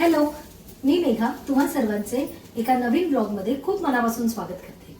Hello मी मेघा तुम्हा सर्वांचे एका नवीन ब्लॉगमध्ये खूप मनापासून स्वागत करते.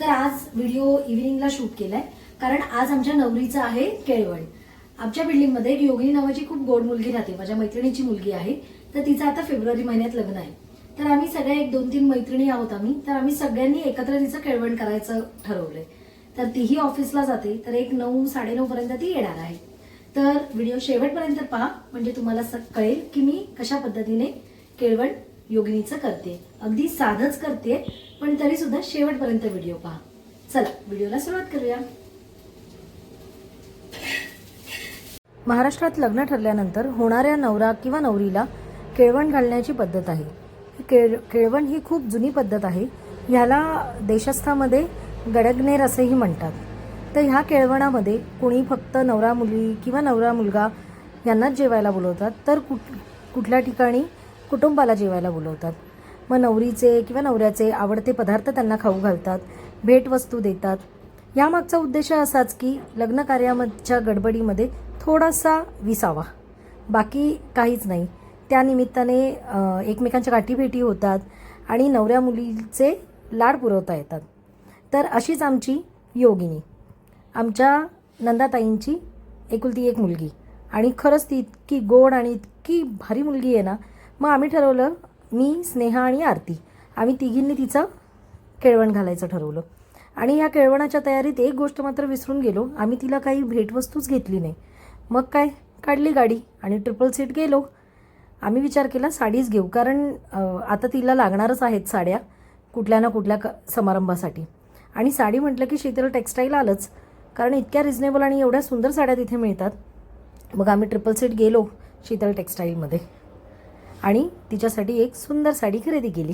तर आज व्हिडिओ इव्हिनिंगला शूट केलाय कारण आज आमच्या नवरीचं आहे केळवण. आमच्या बिल्डिंगमध्ये एक योगिनी नावाची खूप गोड मुलगी राहते माझ्या मैत्रिणीची मुलगी आहे तर तिचं आता फेब्रुवारी महिन्यात लग्न आहे. तर आम्ही सगळ्या एक दोन तीन मैत्रिणी आहोत आम्ही तर आम्ही सगळ्यांनी एकत्र तिचं केळवण करायचं ठरवलंय. तर तीही ऑफिसला जाते तर एक नऊ साडेनऊ पर्यंत ती येणार आहे. तर व्हिडिओ शेवटपर्यंत पहा म्हणजे तुम्हाला स- कळेल की मी कशा पद्धतीने केळवण योगिनीचं करते. अगदी साधच करते पण तरी सुद्धा शेवटपर्यंत व्हिडिओ पहा. चला व्हिडिओला सुरुवात करूया. महाराष्ट्रात लग्न ठरल्यानंतर होणाऱ्या नवरा किंवा नवरीला केळवण घालण्याची पद्धत आहे. केळ केळवण ही खूप जुनी पद्धत आहे. ह्याला देशस्थामध्ये गडगनेर असेही म्हणतात. तर ह्या केळवणामध्ये कुणी फक्त नवरा मुली किंवा नवरा मुलगा यांनाच जेवायला बोलवतात तर कुठ कुठल्या ठिकाणी कुटुंबाला जेवायला बोलवतात. मग नवरीचे किंवा नवऱ्याचे आवडते पदार्थ त्यांना खाऊ घालतात भेटवस्तू देतात. यामागचा उद्देश असाच की लग्नकार्याच्या गडबडीमध्ये थोडासा विसावा. बाकी काहीच नाही. त्यानिमित्ताने एकमेकांच्या गाठीभेटी होतात आणि नवऱ्या मुलीचे लाड पुरवता येतात. तर अशीच आमची योगिनी. आमच्या नंदाताईंची एकुलती एक मुलगी. आणि खरंच ती इतकी गोड आणि इतकी भारी मुलगी आहे ना मग आम्ही ठरवलं मी स्नेहा आणि आरती. आम्ही तिघींनी तिचं केळवण घालायचं ठरवलं. आणि या केळवणाच्या तयारीत एक गोष्ट मात्र विसरून गेलो. आम्ही तिला काही भेटवस्तूच घेतली नाही. मग काय? काढली गाडी आणि ट्रिपल सीट गेलो. आम्ही विचार केला साडीच घेऊ. कारण आता तिला लागणारच आहेत साड्या कुठल्या ना कुठल्या क समारंभासाठी. आणि साडी म्हटलं की शीतल टेक्स्टाईल आलंच. कारण इतक्या रिजनेबल आणि एवढ्या सुंदर साड्या तिथे मिळतात. मग आम्ही ट्रिपल सीट गेलो शीतल टेक्स्टाईलमध्ये आणि तिच्यासाठी एक सुंदर साडी खरेदी केली.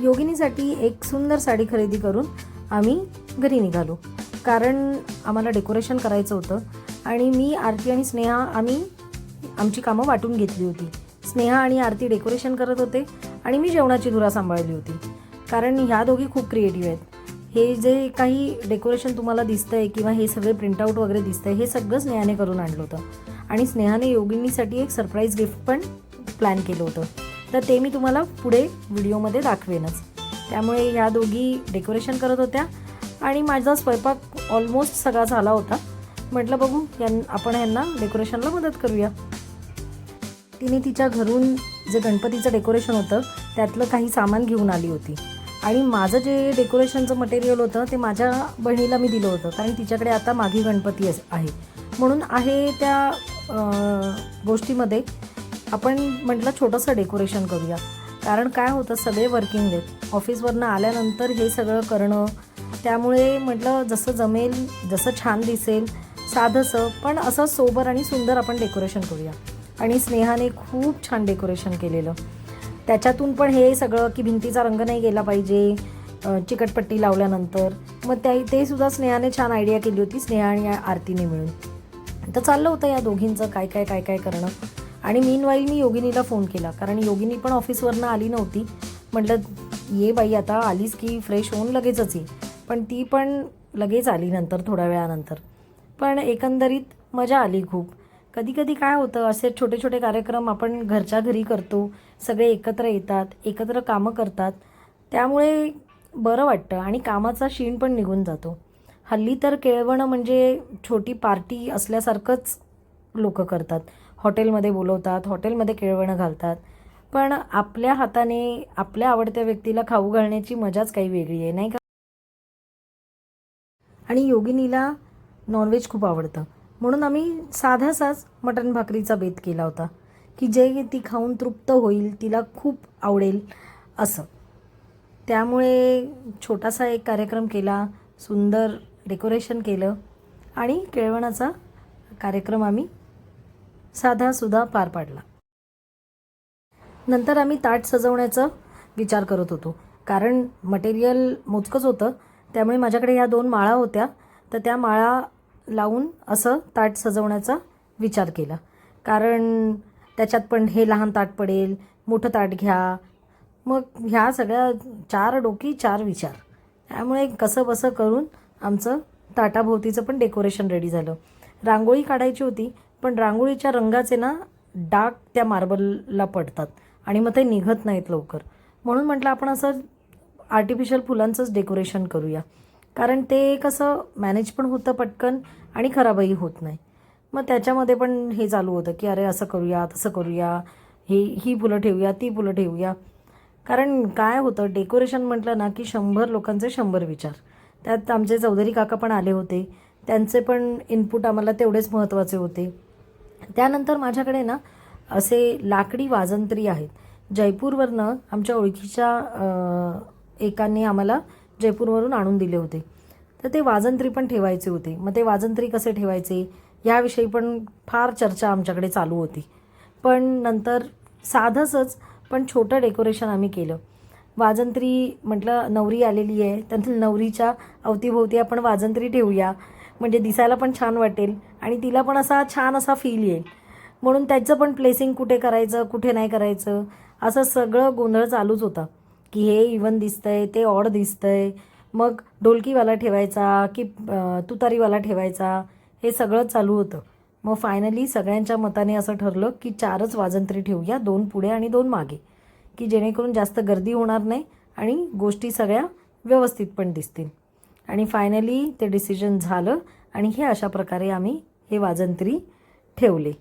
योगिनीसाठी एक सुंदर साडी खरेदी करून आम्ही घरी निघालो. कारण आम्हाला डेकोरेशन करायचं होतं आणि मी आरती आणि स्नेहा आम्ही आमची कामं वाटून घेतली होती. स्नेहा आणि आरती डेकोरेशन करत होते आणि मी जेवणाची धुरा सांभाळली होती. कारण ह्या दोघी खूप क्रिएटिव्ह आहेत. हे जे काही डेकोरेशन तुम्हाला दिसतं आहे किंवा हे सगळे प्रिंटआउट वगैरे दिसतं आहे हे सगळं स्नेहाने करून आणलं होतं. आणि स्नेहाने योगिनीसाठी एक सरप्राईज गिफ्ट पण प्लॅन केलं होतं. तर ते मी तुम्हाला पुढे व्हिडिओमध्ये दाखवेनच. त्यामुळे या दोघी डेकोरेशन करत होत्या आणि माझा स्वयंपाक ऑलमोस्ट सगळा झाला होता. म्हटलं बघू यां आपण यांना डेकोरेशनला मदत करूया. तिने तिच्या घरून जे गणपतीचं डेकोरेशन होतं त्यातलं काही सामान घेऊन आली होती. आणि माझं जे डेकोरेशनचं मटेरियल होतं ते माझ्या बहिणीला मी दिलं होतं कारण तिच्याकडे आता मागी गणपती आहे. म्हणून आहे त्या गोष्टीमध्ये आपण म्हटलं छोटंसं डेकोरेशन करूया. कारण काय होतं सगळे वर्किंग आहेत. ऑफिसवरनं आल्यानंतर हे सगळं करणं त्यामुळे म्हटलं जसं जमेल जसं छान दिसेल साधंसं पण असं सोबर आणि सुंदर आपण डेकोरेशन करूया. आणि स्नेहाने खूप छान डेकोरेशन केलेलं. त्याच्यातून पण हे सगळं की भिंतीचा रंग नाही गेला पाहिजे चिकटपट्टी लावल्यानंतर. मग त्या ते सुद्धा स्नेहाने छान आयडिया केली होती स्नेहा आणि आरतीने मिळून. तर चाललं होतं या दोघींचं काय काय काय काय करणं. आणि मीन मी योगिनीला फोन केला. कारण योगिनी पण ऑफिसवरनं आली नव्हती. म्हटलं ये बाई आता आलीस की फ्रेश होऊन लगेचच ये. पण ती पण लगेच आली नंतर थोड्या वेळानंतर. पण एकंदरीत मजा आली खूप. कधी कधी काय होतं असे छोटे छोटे कार्यक्रम आपण घरच्या घरी करतो. सगळे एकत्र येतात एकत्र कामं करतात. त्यामुळे बरं वाटतं आणि कामाचा शीण पण निघून जातो. हल्ली तर केळवणं म्हणजे छोटी पार्टी असल्यासारखंच लोक करतात. हॉटेलमध्ये बोलवतात हॉटेलमध्ये केळवणं घालतात. पण आपल्या हाताने आपल्या आवडत्या व्यक्तीला खाऊ घालण्याची मजाच काही वेगळी आहे नाही का? आणि योगिनीला नॉनव्हेज खूप आवडतं. म्हणून आम्ही साधासाच मटण भाकरीचा बेत केला होता की जे ती खाऊन तृप्त होईल तिला खूप आवडेल असं. त्यामुळे छोटासा एक कार्यक्रम केला सुंदर डेकोरेशन केलं आणि केळवणाचा कार्यक्रम आम्ही साधासुद्धा पार पाडला. नंतर आम्ही ताट सजवण्याचा विचार करत होतो. कारण मटेरियल मोजकंच होतं. त्यामुळे माझ्याकडे ह्या दोन माळा होत्या. तर त्या माळा लावून असं ताट सजवण्याचा विचार केला. कारण त्याच्यात पण हे लहान ताट पडेल मोठं ताट घ्या. मग ह्या सगळ्या चार डोकी चार विचार. त्यामुळे कसं बसं करून आमचं ताटाभोवतीचं पण डेकोरेशन रेडी झालं. रांगोळी काढायची होती. पण रांगोळीच्या रंगाचे ना डाग त्या मार्बलला पडतात आणि मग ते निघत नाहीत लवकर. म्हणून म्हटलं आपण असं आर्टिफिशियल फुलांचंच डेकोरेशन करूया. कारण ते कसं मॅनेज पण होतं पटकन आणि खराबही होत नाही. मग त्याच्यामध्ये पण हे चालू होतं की अरे असं करूया तसं करूया हे ही फुलं ठेवूया ती फुलं ठेवूया. कारण काय होतं डेकोरेशन म्हटलं ना की शंभर लोकांचे शंभर विचार. त्यात आमचे चौधरी काका पण आले होते. त्यांचे पण इनपुट आम्हाला तेवढेच महत्त्वाचे होते. त्यानंतर माझ्याकडे ना असे लाकडी वाजंत्री आहेत. जयपूरवरनं आमच्या ओळखीच्या एकाने आम्हाला जयपूरवरून आणून दिले होते. तर ते वाजंत्री पण ठेवायचे होते. मग ते वाजंत्री कसे ठेवायचे याविषयी पण फार चर्चा आमच्याकडे चालू होती. पण नंतर साधंसंच पण छोटं डेकोरेशन आम्ही केलं. वाजंत्री म्हटलं नवरी आलेली आहे. तर नवरीच्या अवतीभोवती आपण वाजंत्री ठेवूया. म्हणजे दिसायला पण छान वाटेल. आणि तिला पण असा छान असा फील येईल. म्हणून त्याचं पण प्लेसिंग कुठे करायचं कुठे नाही करायचं असं सगळं गोंधळ चालूच होता. की हे इवन दिसतंय ते ऑड दिसतंय. मग ढोलकीवाला ठेवायचा की तुतारीवाला ठेवायचा हे सगळं चालू होतं. मग फायनली सगळ्यांच्या मताने असं ठरलं की चारच वाजंत्री ठेवूया दोन पुढे आणि दोन मागे. की जेणेकरून जास्त गर्दी होणार नाही आणि गोष्टी सगळ्या व्यवस्थित पण दिसतील. आणि फायनली ते डिसिजन झालं आणि हे अशा प्रकारे आम्ही हे वाजंत्री ठेवले.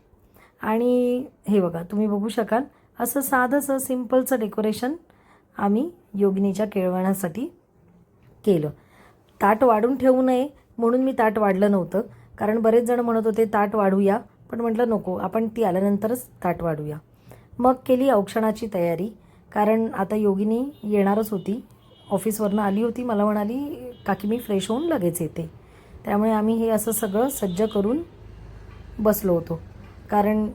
आणि हे बघा तुम्ही बघू शकाल असं साधंसं सिम्पलचं डेकोरेशन आम्ही योगिनीच्या केळवण्यासाठी केलं. ताट वाढून ठेवू नये म्हणून मी ताट वाढलं नव्हतं. कारण बरेच जण म्हणत होते ताट वाढूया. पण म्हटलं नको आपण ती आल्यानंतरच ताट वाढूया. मग केली औक्षणाची तयारी. कारण आता योगिनी येणारच होती. ऑफिसवरनं आली होती. मला म्हणाली काकी मी फ्रेश होऊन लगेच येते. त्यामुळे आम्ही हे असं सगळं सज्ज करून बसलो होतो. कारण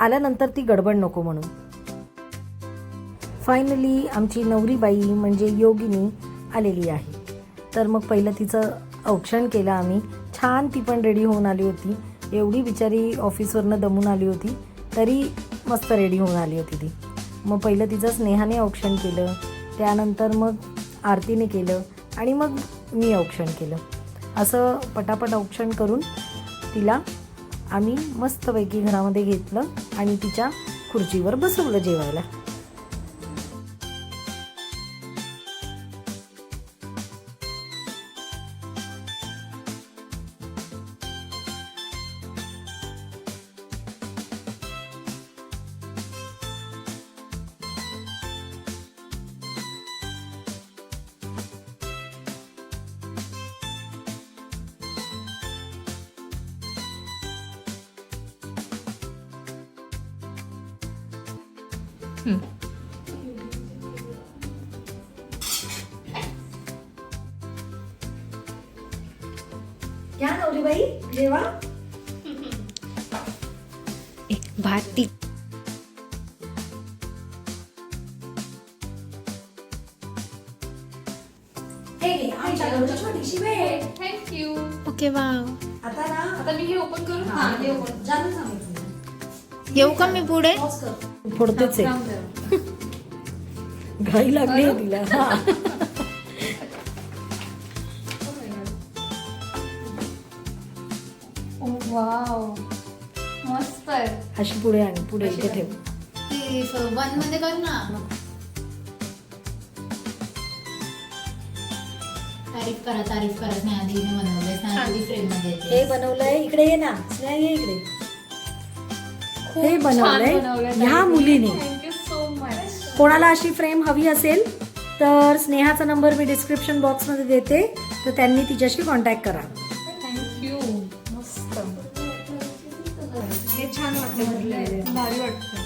आल्यानंतर ती गडबड नको म्हणून. फायनली आमची नवरीबाई म्हणजे योगिनी आलेली आहे. तर मग पहिलं तिचं औक्षण केलं आम्ही. छान ती पण रेडी होऊन आली होती. एवढी बिचारी ऑफिसवरनं दमून आली होती तरी मस्त रेडी होऊन आली होती ती. मग पहिलं तिचं स्नेहाने औक्षण केलं त्यानंतर मग आरतीने केलं आणि मग मी औक्षण केलं. असं पटापट औक्षण करून तिला आम्ही मस्तपैकी घरामध्ये घेतलं आणि तिच्या खुर्चीवर बसवलं जेवायला. क्या नवरीबाई जेवा भाती हे थँक्यू ओके वाव आता ना आता मी हे ओपन करू हा, हे ओपन. जाणून सांगितलं येऊ का मी पुढे. फोडतेच आहे. घाई लागली आहे तिला. हा. वाव. मस्त आहे. अशी पुढे आणि पुढे इथे ठेव. ते वनमध्ये कर ना. तारीफ करा तारीफ करा. स्नेहादीने बनवलंय. स्नेहादी फ्रेममध्ये हे. बनवलंय. इकडे ये ना. स्नेहा ये इकडे. हे बनवलंय. ह्या मुलीने. कोणाला अशी फ्रेम हवी असेल तर स्नेहाचा नंबर मी डिस्क्रिप्शन बॉक्समध्ये देते. तर त्यांनी तिच्याशी कॉन्टॅक्ट करा. थँक्यू मस्त. हे छान वाटतं भारी वाटतं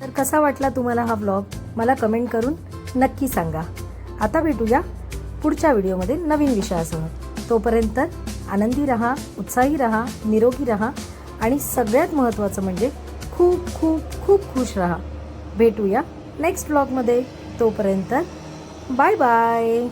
तर कसा वाटला तुम्हाला हा ब्लॉग मला कमेंट करून नक्की सांगा. आता भेटूया पुढच्या व्हिडिओमध्ये नवीन विषयासह तोपर्यंत आनंदी रहा उत्साही रहा निरोगी रहा आणि सगळ्यात महत्त्वाचं म्हणजे खूप खूप खूप खुश रहा. भेटूया नेक्स्ट ब्लॉगमध्ये तोपर्यंत बाय बाय.